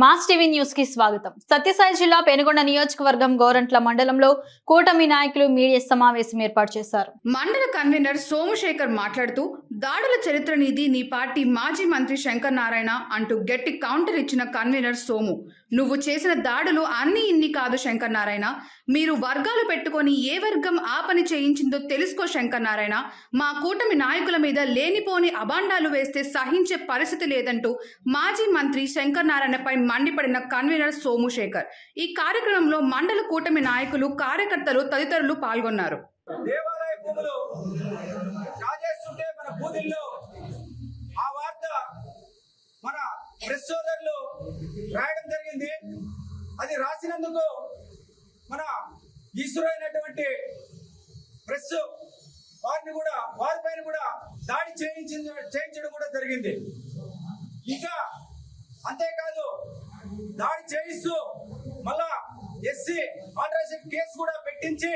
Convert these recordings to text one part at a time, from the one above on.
Mass TV న్యూస్కి స్వాగతం. సత్యసాయి జిల్లా పెనుగొండ నియోజకవర్గం గోరంట్ల మండలంలో కూటమి నాయకులు మీడియా సమావేశం ఏర్పాటు చేశారు. మండల కన్వీనర్ సోమశేఖర్ మాట్లాడుతూ దాడుల చరిత్ర నీది నీ పార్టీ మాజీ మంత్రి శంకర్ నారాయణ అంటూ గట్టి కౌంటర్ ఇచ్చిన కన్వీనర్ సోము. నువ్వు చేసిన దాడులు అన్ని ఇన్ని కాదు శంకర్ నారాయణ. మీరు వర్గాలు పెట్టుకొని ఏ వర్గం ఆ పని చేయించిందో తెలుసుకో శంకర్ నారాయణ. మా కూటమి నాయకుల మీద లేనిపోని అభాండాలు వేస్తే సహించే పరిస్థితి లేదంటూ మాజీ మంత్రి శంకర్ నారాయణపై మండిపడిన కన్వీనర్ సోముశేఖర్. ఈ కార్యక్రమంలో మండల కూటమి నాయకులు కార్యకర్తలు తదితరులు పాల్గొన్నారు. దేవాలయ మన బూదిల్లో ఆ వార్త మన ప్రెస్ సోదరులు రాయడం జరిగింది. అది రాసినందుకు మన ఈశ్వరైనటువంటి ప్రెస్ వారిని కూడా వారిపైన కూడా దాడి చేయించి చేయించడం కూడా జరిగింది. ఇంకా అంతేకాదు దాడి చేయిస్తూ మళ్ళా ఎస్సీ ఆల్టరేషన్ కేసు కూడా పెట్టించి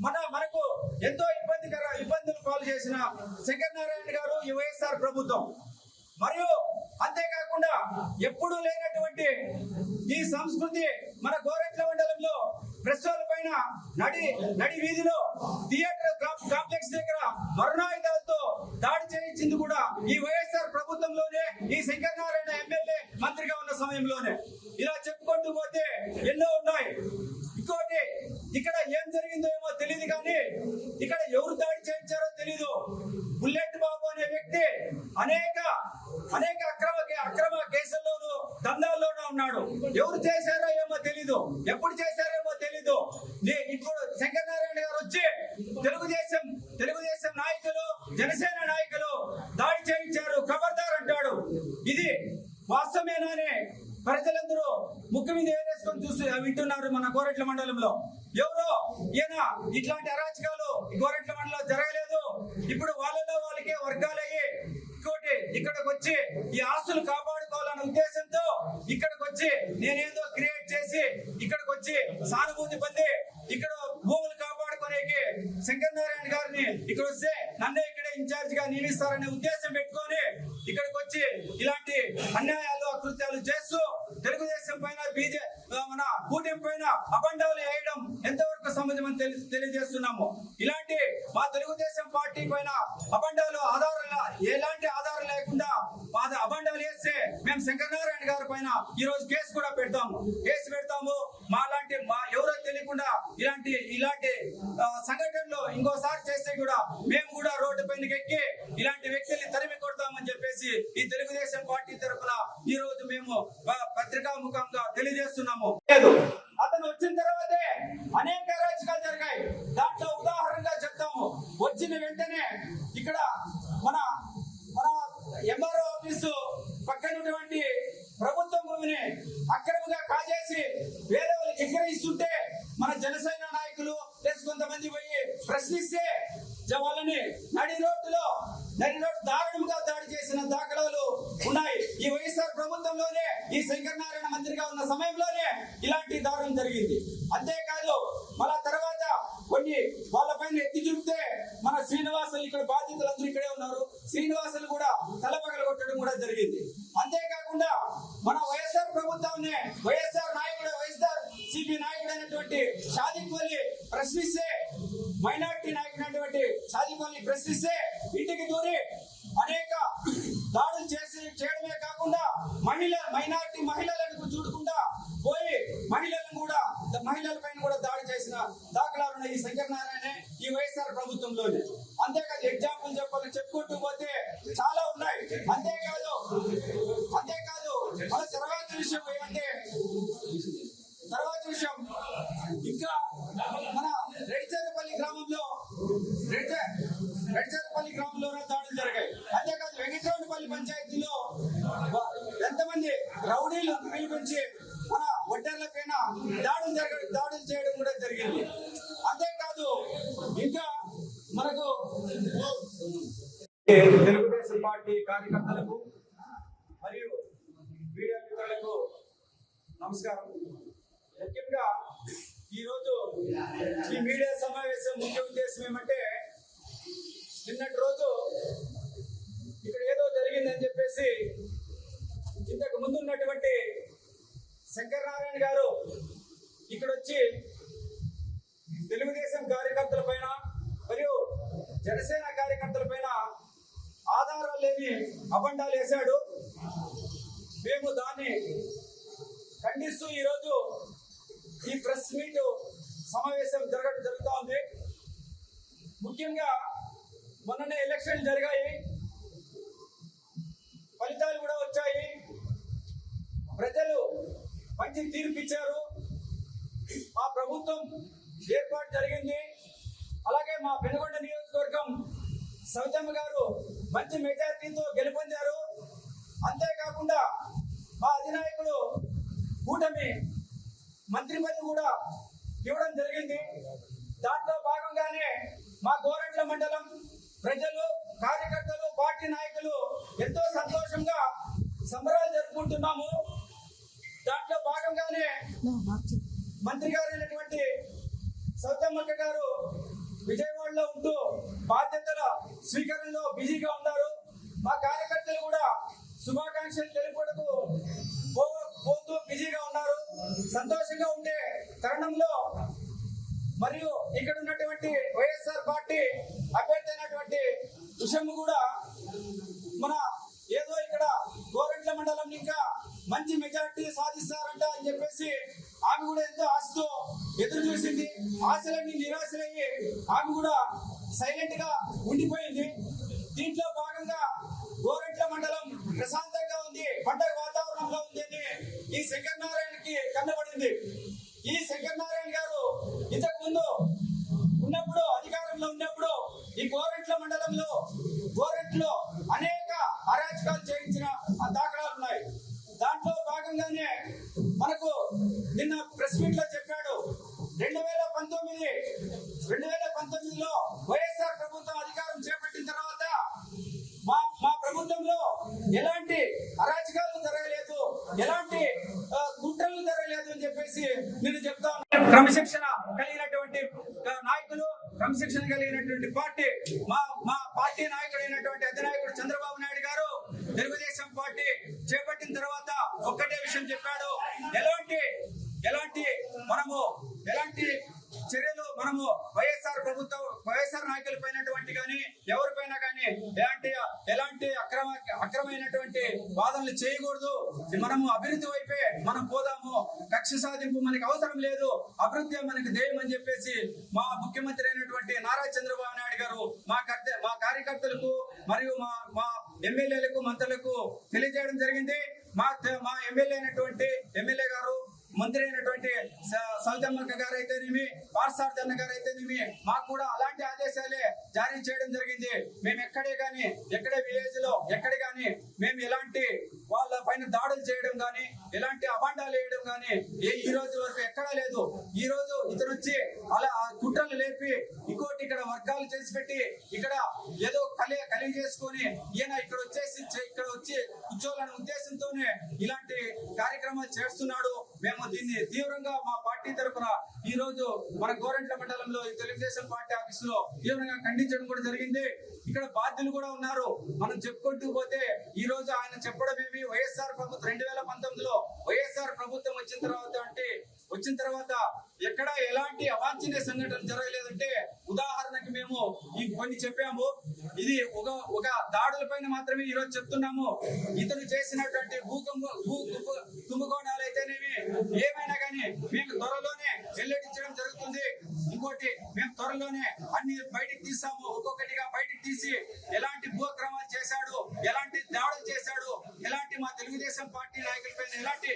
మన మనకు ఎంతో ఇబ్బందికర ఇబ్బందులు పాలు చేసిన శంకర్ నారాయణ గారు ఈ వైఎస్ఆర్ ప్రభుత్వం. మరియు అంతేకాకుండా ఎప్పుడూ లేనటువంటి ఈ సంస్కృతి మన గోరెట్ల మండలంలో ప్రెస్ పైన నడి నడి వీధిలో థియేటర్ కాంప్లెక్స్ దగ్గర మరణాయుధాలతో దాడి చేయించింది కూడా ఈ వైఎస్ఆర్ ప్రభుత్వంలోనే ఈ శంకర్ నారాయణ ఎమ్మెల్యే మంత్రిగా ఉన్న సమయంలోనే. ఇలా చెప్పుకుంటూ పోతే ఎన్నో ఉన్నాయి. ఇంకోటి ఇక్కడ ఏం జరిగిందో ఏమో తెలియదు కానీ ఇక్కడ ఎవరు దాడి చేయించారో తెలీదు. బుల్లెట్ బాబు అనే వ్యక్తి అనేక అనేక అక్రమ అక్రమ కేసుల్లోనూ దందాల్లోనూ ఉన్నాడు. ఎవరు చేశారో ఏమో తెలీదు. ఎప్పుడు చేశారేమో తెలీదు. ఇప్పుడు శంకర్ నారాయణ గారు వచ్చి తెలుగుదేశం తెలుగుదేశం నాయకులు జనసేన నాయకులు దాడి చేయించారు ఖబర్దార్ అంటాడు. ఇది వాస్తవేనానే ప్రజలందరూ ముక్కు మీద వేసుకొని చూసి వింటున్నారు మన కోరట్ల మండలంలో. ఎవరో ఈయన ఇట్లాంటి అరాచకాలు కోరట్ల మండలం మండలంలో జరగలేదు. ఇప్పుడు వాళ్ళలో వాళ్ళకే వర్గాలయ్యి ఇక్కడికి వచ్చి ఈ ఆస్తులు కాపాడుకోవాలనే ఉద్దేశంతో ఇక్కడికి వచ్చి నేనేదో క్రియేట్ చేసి ఇక్కడికి వచ్చి సానుభూతి పొంది ఇక్కడ భూములు కాపాడుకోనేకి శంకర్ నారాయణ గారిని ఇక్కడ వస్తే నన్నే ఇక్కడ ఇన్ఛార్జ్గా నియమిస్తారనే ఉద్దేశం పెట్టుకొని ఇక్కడికి వచ్చి ఇలాంటి అన్యాయాలు అకృత్యాలు చేస్తూ తెలుగుదేశం పైన బీజే మన కూటమి పైన అబండాలు వేయడం ఎంతవరకు సమాజం తెలి తెలియజేస్తున్నాము. ఇలాంటి మా తెలుగుదేశం పార్టీ పైన అబండాలు ఆధారంగా ఎలాంటి ఆధారం లేకుండా మా అబండాలు వేస్తే మేము శంకరనారాయణ గారి పైన ఈ రోజు కేసు కూడా పెడతాము కేసు పెడతాము. మాలాంటి మా ఎవరో తెలియకుండా ఇలాంటి ఇలాంటి సంఘటనలు ఇంకోసారి చేస్తే కూడా మేము కూడా రోడ్డు పైన ఎక్కి ఇలాంటి వ్యక్తుల్ని తరిమి కొడతామని చెప్పేసి ఈ తెలుగుదేశం పార్టీ తరఫున ఈ రోజు మేము పత్రికా ముఖంగా తెలియజేస్తున్నాము. లేదు. అతను వచ్చిన తర్వాతే అనేక రాజకీయాలు జరిగాయి. దాంట్లో ఉదాహరణగా చెప్తాము. వచ్చిన వెంటనే ఇక్కడ మన మన ఎంఆర్ఓ ఆఫీసు పక్కనటువంటి ప్రభుత్వ భూమిని అక్రమంగా కాజేసి వేరే వాళ్ళకి విక్రయిస్తుంటే మన జనసేన నాయకులు ప్లస్ కొంతమంది పోయి ప్రశ్నిస్తే జ- వాళ్ళని నడి రోడ్డులో నడి రోడ్డు దారుణంగా దాడి చేసిన ఉన్నాయి. ఈ వైఎస్ఆర్ ప్రభుత్వంలోనే ఈ శంకరనారాయణ మంత్రిగా ఉన్న సమయంలోనే ఇలాంటి దారుణం జరిగింది. అంతేకాదు మళ్ళా తర్వాత కొన్ని వాళ్ళ పైన ఎత్తి చూపితే మన శ్రీనివాసులు ఇక్కడ బాధితులందరూ ఇక్కడే ఉన్నారు. శ్రీనివాసులు కూడా తలపగల కొట్టడం కూడా జరిగింది. అంతేకాకుండా మన వైఎస్ఆర్ ప్రభుత్వాన్ని వైఎస్ఆర్ నాయకుడు వైఎస్ఆర్ సిపి నాయకుడు అయినటువంటి షాదిక్ వల్లి ప్రశ్నిస్తే మైనార్టీ నాయకుడైనటువంటి షాదిక్ వల్లి ప్రశ్నిస్తే ఇంటికి దూరి అనేక దాడులు చేసి చేయడమే కాకుండా మహిళ మైనార్టీ మహిళలను చూడకుండా పోయి మహిళలను కూడా మహిళల పైన కూడా దాడి చేసిన దాఖలాలు ఉన్నాయి ఈ శంకర్ నారాయణ ఈ వైఎస్ఆర్ ప్రభుత్వంలోనే అంతేకాదు ఎగ్జాంపుల్ చెప్పాలి చెప్పుకుంటూ పోతే చాలా ఉన్నాయి అంతేకాదు అంతేకాదు మన తర్వాత విషయం ఏమంటే తర్వాత విషయం ఇంకా మన రెడ్చేపల్లి గ్రామంలో రెడ్చే గ్రామంలో దాడులు జరిగాయి. అంతేకాదు వెంకటరమణపల్లి పంచాయతీలో ఎంతమంది రౌడీలు పిలిపించి మన ఒడ్డర్ల పైన దాడులు జరగ దాడులు చేయడం కూడా జరిగింది. అంతేకాదు ఇంకా మనకు తెలుగుదేశం పార్టీ కార్యకర్తలకు మరియు నమస్కారం. ముఖ్యంగా ఈరోజు ఈ మీడియా సమావేశం ముఖ్య ఉద్దేశం ఏమంటే నిన్నటి రోజు ఇక్కడ ఏదో జరిగిందని చెప్పేసి ఇంతకు ముందు ఉన్నటువంటి శంకరనారాయణ గారు ఇక్కడ వచ్చి తెలుగుదేశం కార్యకర్తల పైన మరియు జనసేన కార్యకర్తల పైన ఆధారాలు లేని అబండాలు వేశాడు. మేము దాన్ని ఖండిస్తూ ఈరోజు ఈ ప్రెస్ మీట్ సమావేశం జరగడం జరుగుతూ ఉంది ముఖ్యంగా మొన్ననే ఎలక్షన్లు జరిగాయి. ఫలితాలు కూడా వచ్చాయి. ప్రజలు మంచి తీర్పు ఇచ్చారు. మా ప్రభుత్వం ఏర్పాటు జరిగింది. అలాగే మా పెనుగొండ నియోజకవర్గం సవితమ్మ గారు మంచి మెజారిటీతో గెలుపొందారు. అంతేకాకుండా మా అధినాయకుడు కూటమి మంత్రి పదవి కూడా ఇవ్వడం జరిగింది. దాంట్లో భాగంగానే మా గోరంట్ల మండలం ప్రజలు కార్యకర్తలు పార్టీ నాయకులు ఎంతో సంతోషంగా సంబరాలు జరుపుకుంటున్నాము. దాంట్లో భాగంగానే మంత్రి గారు అయినటువంటి సౌతమ్మక్క గారు విజయవాడలో ఉంటూ బాధ్యతల స్వీకరణలో బిజీగా ఉన్నారు. మా కార్యకర్తలు కూడా శుభాకాంక్షలు తెలుపుటకు బిజీగా ఉన్నారు. సంతోషంగా ఉండే తరుణంలో మరియు ఇక్కడ ఉన్నటువంటి వైఎస్ఆర్ పార్టీ అభ్యర్థి అయినటువంటి విషయం కూడా మన ఏదో ఇక్కడ గోరెంట్ల మండలం ఇంకా మంచి మెజారిటీ సాధిస్తారంట అని చెప్పేసి ఆమె కూడా ఎంతో ఆశతో ఎదురు చూసింది. ఆశలన్నీ నిరాశలయ్యి ఆమె కూడా సైలెంట్గా ఉండిపోయింది. దీంట్లో భాగంగా గోరెంట్ల మండలం ప్రశాంత్ ఈ శంకర్ నారాయణకి కన్నబడింది. ఈ శంకర్ నారాయణ గారు ఇంతకు ముందు ఉన్నప్పుడు అధికారంలో ఉన్నప్పుడు ఈ గోరెంట్ల మండలంలో గోరెట్లో అనేక అరాచకాలు చేయించిన ఆ దాఖలాలు ఉన్నాయి దాంట్లో భాగంగానే మనకు నిన్న ప్రెస్ మీట్లో చెప్పాడు రెండు వేల పంతొమ్మిది రెండు వేల పంతొమ్మిదిలో వైఎస్ఆర్ ప్రభుత్వం అధికారం చేపట్టిన తర్వాత మా మా ప్రభుత్వంలో ఎలాంటి అరాచకాలు జరగలేదు ఎలాంటి ఆ, కుట్రలు జరగలేదు అని చెప్పేసి నేను చెప్తా ఉన్నాను. క్రమశిక్షణ కలిగినటువంటి నాయకులు క్రమశిక్షణ కలిగినటువంటి పార్టీ మా మా పార్టీ నాయకుడైనటువంటి అధినాయకుడు చంద్రబాబు నాయుడు గారు తెలుగుదేశం పార్టీ చేపట్టిన తర్వాత ఒక్కటే విషయం చెప్పాడు ఎలాంటి ఎలాంటి మనము ఎలాంటి మనము వైఎస్ఆర్ ప్రభుత్వం వైఎస్ఆర్ నాయకుల పైనటువంటి కానీ ఎవరిపైన కానీ ఎలాంటి ఎలాంటి అక్రమ అక్రమైనటువంటి వాదనలు చేయకూడదు. మనము అభివృద్ధి వైపే మనం పోదాము. కక్ష సాధింపు మనకి అవసరం లేదు. అభివృద్ధి మనకి ధ్యేయం అని చెప్పేసి మా ముఖ్యమంత్రి అయినటువంటి నారా చంద్రబాబు నాయుడు గారు మా మా కార్యకర్తలకు మరియు మా మా ఎమ్మెల్యేలకు మంత్రులకు తెలియజేయడం జరిగింది. మా మా ఎమ్మెల్యే అయినటువంటి ఎమ్మెల్యే గారు మంత్రి అయినటువంటి స- గారు అయితేనేమి పార్సార్థన్న గారు అయితేనేమి మాకు కూడా అలాంటి ఆదేశాలే జారీ చేయడం జరిగింది. మేము ఎక్కడే కానీ ఎక్కడే విలేజ్లో ఎక్కడ కానీ మేము ఎలాంటి వాళ్ళ పైన దాడులు చేయడం కానీ ఎలాంటి అబాండాలు వేయడం కానీ ఏ ఈ రోజు వరకు ఎక్కడా లేదు. ఈ రోజు ఇతను వచ్చి అలా ఆ కుట్రలు లేపి ఇంకోటి ఇక్కడ వర్గాలు చేసి పెట్టి ఇక్కడ ఏదో కలి కలిగి చేసుకొని ఈయన ఇక్కడ వచ్చేసి ఇక్కడ వచ్చి కూర్చోవాలనే ఉద్దేశంతోనే ఇలాంటి కార్యక్రమాలు చేస్తున్నాడు. మేము దీన్ని తీవ్రంగా మా పార్టీ తరఫున ఈ రోజు మన గోరంట్ల మండలంలో ఈ తెలుగుదేశం పార్టీ ఆఫీస్లో తీవ్రంగా ఖండించడం కూడా జరిగింది. ఇక్కడ బాధ్యులు కూడా ఉన్నారు. మనం చెప్పుకుంటూ పోతే ఈ రోజు ఆయన చెప్పడం ఏమి? వైఎస్ఆర్ ప్రభుత్వం రెండు వేల పంతొమ్మిదిలో వైఎస్ఆర్ ప్రభుత్వం వచ్చిన తర్వాత అంటే వచ్చిన తర్వాత ఎక్కడ ఎలాంటి అవాంఛనీయ సంఘటన జరగలేదంటే ఉదాహరణకి మేము ఈ కొన్ని చెప్పాము. ఇది ఒక ఒక దాడుల పైన మాత్రమే ఈ రోజు చెప్తున్నాము. ఇతను చేసినటువంటి భూకంప భూ కుంభకోణాలు అయితేనేమి ఏమైనా కానీ మేము త్వరలోనే వెల్లడించడం జరుగుతుంది. ఇంకోటి మేము త్వరలోనే అన్ని బయటికి తీస్తాము. ఒక్కొక్కటిగా బయటికి తీసి ఎలాంటి భూక్రమాలు చేశాడు ఎలాంటి దాడులు చేశాడు ఎలాంటి మా తెలుగుదేశం పార్టీ నాయకులపై ఎలాంటి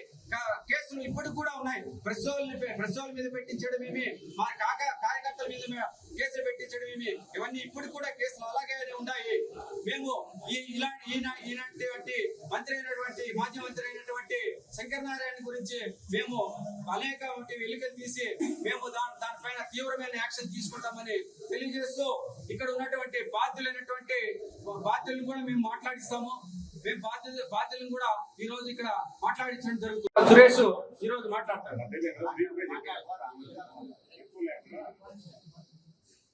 కేసులు ఇప్పటికి కూడా ఉన్నాయి. ప్రెస్ వాళ్ళని మీద పెట్టించడం ఏమి మా కాక కార్యకర్తల మీద కేసులు పెట్టించడం ఏమి ఇవన్నీ ఇప్పటికి కూడా కేసులు అలాగే ఉన్నాయి. మేము ఈ ఇలాంటి ఈనాటి మంత్రి అయినటువంటి మా శంకర్ నారాయణ గురించి మేము అనేక వెలుకలు తీసి మేము దాని దానిపైన తీవ్రమైన యాక్షన్ తీసుకుంటామని తెలియజేస్తూ ఇక్కడ ఉన్నటువంటి బాధ్యులైనటువంటి బాధ్యులను కూడా మేము మాట్లాడిస్తాము. మేము బాధ్యత బాధ్యులను కూడా ఈ రోజు ఇక్కడ మాట్లాడించడం జరుగుతుంది. సురేష్ ఈ రోజు మాట్లాడతారు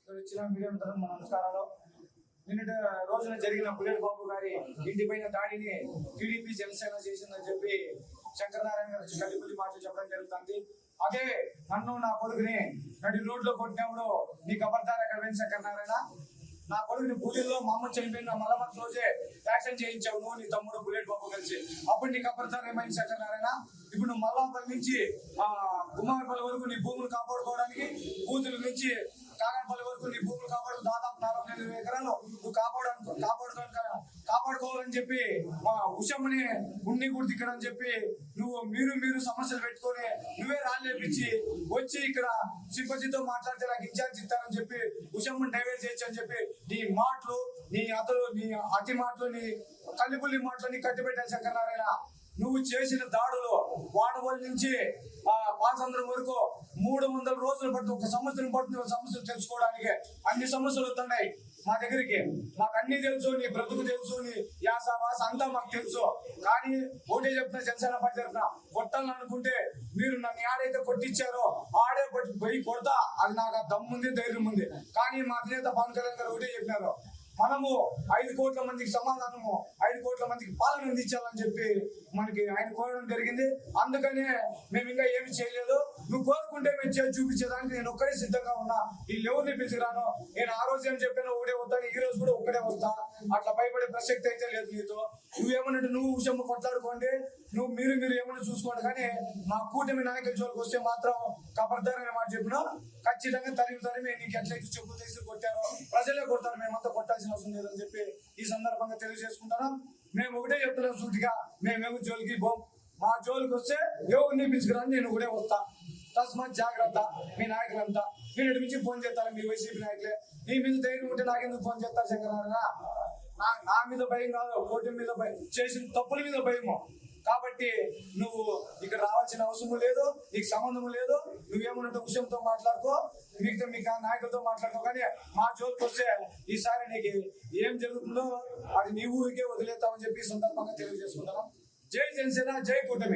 వచ్చిన మీడియా మిత్రులకు నమస్కారాలు. నిన్నటి రోజున జరిగిన బుల్లెట్ బాబు గారి ఇంటిపైన దాడిని టీడీపీ జనసేన చేసిందని చెప్పి శంకరనారాయణ గారు వచ్చి మాటలు చెప్పడం జరుగుతుంది. అదే నన్ను నా కొడుకుని నడి రోడ్లో కొట్టినప్పుడు నీ కబర్దార్ ఎక్కడ పోయింది శంకరనారాయణ. నా కొడుకుని పూజల్లో మా అమ్మ చనిపోయిన మలమర్ రోజే యాక్షన్ చేయించావు నువ్వు నీ తమ్ముడు బుల్లెట్ బాబు కలిసి. అప్పుడు నీ కబర్దార్ ఏమైంది శంకరనారాయణ? ఇప్పుడు నువ్వు మల్లాపల్లి నుంచి ఆ కుమారపల్లి వరకు నీ భూములు కాపాడుకోవడానికి బూతుల నుంచి కాగనపల్లి వరకు నీ భూములు కాపాడు దాదాపు నాలుగు ఎనిమిది ఎకరాలు నువ్వు కాపాడు చెప్పి మా ఉషమ్మని ఉన్ని అని చెప్పి నువ్వు మీరు మీరు సమస్యలు పెట్టుకొని నువ్వే రాళ్ళు లేపించి వచ్చి ఇక్కడ సింపతితో మాట్లాడితే నాకు ఇన్ఛార్జ్ ఇస్తానని చెప్పి ఉషమ్మని డైవర్ట్ చేయొచ్చు అని చెప్పి నీ మాటలు నీ అతలు నీ అతి మాటలు నీ కల్లిపుల్లి మాటలు నీ కట్టిపెట్టాలి శంకరనారాయణ. నువ్వు చేసిన దాడులు వాడవల్ నుంచి ఆ పాసంద్రం వరకు మూడు వందల రోజులు పడుతుంది ఒక సంవత్సరం పడుతుంది ఒక సమస్యలు తెలుసుకోవడానికి అన్ని సమస్యలు వస్తున్నాయి. మా దగ్గరికి మాకు అన్ని తెలుసు నీ బ్రతుకు తెలుసు నీ యాస వాస అంతా మాకు తెలుసు. కానీ ఓటే చెప్తున్నా జనసేన పార్టీ తరఫున కొట్టాలని అనుకుంటే మీరు నన్ను ఆడైతే కొట్టించారో ఆడే పోయి కొడతా. అది నాకు దమ్ముంది ధైర్యం ఉంది. కానీ మా అధినేత పవన్ కళ్యాణ్ గారు ఒకటే చెప్పినారు మనము ఐదు కోట్ల మందికి సమాధానము ఐదు కోట్ల మందికి పాలన అందించాలని చెప్పి మనకి ఆయన కోరడం జరిగింది. అందుకనే మేము ఇంకా ఏమి చేయలేదు. నువ్వు కోరుకుంటే మేము చేసి చూపించేదానికి నేను ఒక్కడే సిద్ధంగా ఉన్నా. ఈ ఎవరిని పిలిచిరాను నేను ఆ రోజు ఏం చెప్పాను ఒకటే వస్తాను ఈ రోజు కూడా ఒక్కడే వస్తా. అట్లా భయపడే ప్రసక్తి అయితే లేదు నీతో. నువ్వేమన్నట్టు నువ్వు విషయం కొట్లాడుకోండి. నువ్వు మీరు మీరు ఏమైనా చూసుకోండి. కానీ మా కూటమి నాయకుల జోలికి వస్తే మాత్రం కబర్దారని మాట చెప్పిన ఖచ్చితంగా తరిమి తరిమి నీకు ఎట్లయితే చెప్పు తీసి కొట్టారో ప్రజలే కొడతారు. మేమంతా కొట్టాల్సిన అవసరం లేదని చెప్పి ఈ సందర్భంగా తెలియజేసుకుంటున్నాం. మేము ఒకటే చెప్తున్నాం సూటిగా మేమేమో జోలికి పోం మా జోలికి వస్తే ఎవరిని పిలుచుకురాని నేను ఒకటే వస్తా. తస్మాత్ జాగ్రత్త మీ నాయకులంతా. మీరు ఇటు ఫోన్ చేస్తారు మీ వైసీపీ నాయకులే? మీ మీద ధైర్యం ఉంటే నాకెందుకు ఫోన్ చేస్తారు శంకరారా నా నా మీద భయం కాదు కోటి మీద భయం చేసిన తప్పుల మీద భయము. కాబట్టి నువ్వు ఇక్కడ రావాల్సిన అవసరం లేదు నీకు సంబంధం లేదు నువ్వేమన్నట్టు విషయంతో మాట్లాడుకో మిగతా మీ నాయకులతో మాట్లాడుకో కానీ మా జోలికి వస్తే ఈసారి నీకు ఏం జరుగుతుందో అది నీ ఊరికే వదిలేస్తామని చెప్పి సందర్భంగా తెలియజేసుకుంటాను జై జనసేన జై కూటమి.